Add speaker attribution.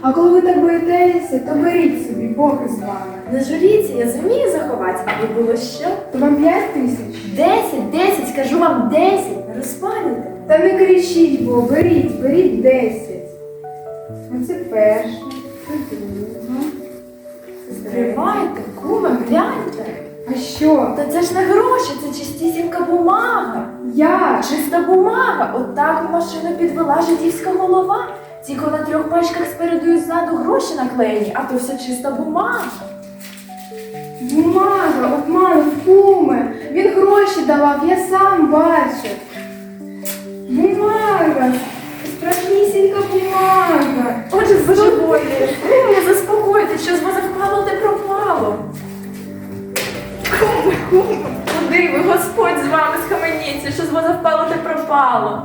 Speaker 1: А коли ви так боїтеся, то беріть собі, Бог із вами.
Speaker 2: Не журіться, я зумію заховати, аби було що?
Speaker 1: То вам п'ять тисяч?
Speaker 2: Десять, десять, скажу вам десять. Розпалюйте.
Speaker 1: Та не кричіть, бо беріть, беріть десять. Оце перше, це друге. це третє.
Speaker 2: Тривайте, куме, гляньте.
Speaker 1: А що?
Speaker 2: Та це ж не гроші, це чистісінька бумага.
Speaker 1: Я?
Speaker 2: Чиста бумага. От в машину підвела жидівська голова. Тільки на трьох пачках спереду і ззаду гроші наклеєні, а то все чиста бумага.
Speaker 1: Бумага, обман, куме. Він гроші давав, я сам бачив. Бумага, страшнісінька бумага.
Speaker 2: Отже, божеволі. Куме, заспокойте, що з вас впало, те пропало. Куме, куме, куди ви, Господь з вами схаменіться, що з вас впало, те пропало.